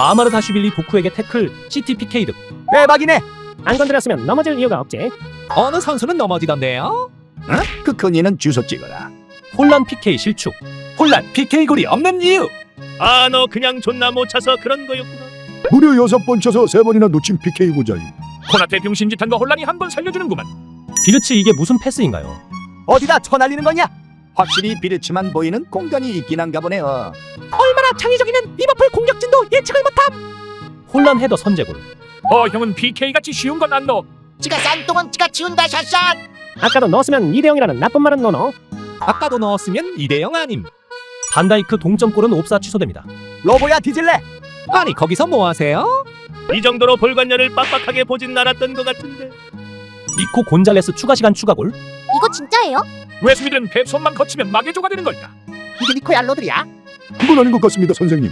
마마르 다슈빌리 도쿠에게 태클 CT PK 득 대박이네. 안 건드렸으면 넘어질 이유가 없지. 어느 선수는 넘어지던데요? 그 큰이는 주소 찍어라. 혼란 PK 실축 혼란 PK 골이 없는 이유. 아 너 그냥 존나 못 차서 그런 거였구나 무려 여섯 번 쳐서 세 번이나 놓친 PK 고자임. 코나테 병신짓한 거 혼란이 한 번 살려주는구만 비르츠 이게 무슨 패스인가요? 어디다 쳐날리는 거냐? 확실히 비르츠만 보이는 공간이 있긴 한가 보네요. 얼마나 창의적이면 리버풀 공격진도 예측을 못함. 혼란 헤더 선제골 어 형은 PK같이 쉬운 건 안 넣어 지가 싼똥은 지가 치운다 샷샷 아까도 넣었으면 2대 0이라는 나쁜 말은 노노. 아까도 넣었으면 2대 0 아님. 반다이크 동점골은 옵사 취소됩니다 로보야 뒤질래? 아니 거기서 뭐 하세요? 이 정도로 볼관녀를 빡빡하게 보진 않았던 것 같은데 니코 곤잘레스 추가 시간 추가골 이거 진짜예요? 왜 수비들은 배 손만 거치면 마개조가 되는 걸까 이게 니코야 알로들이야? 그건 아닌 것 같습니다, 선생님.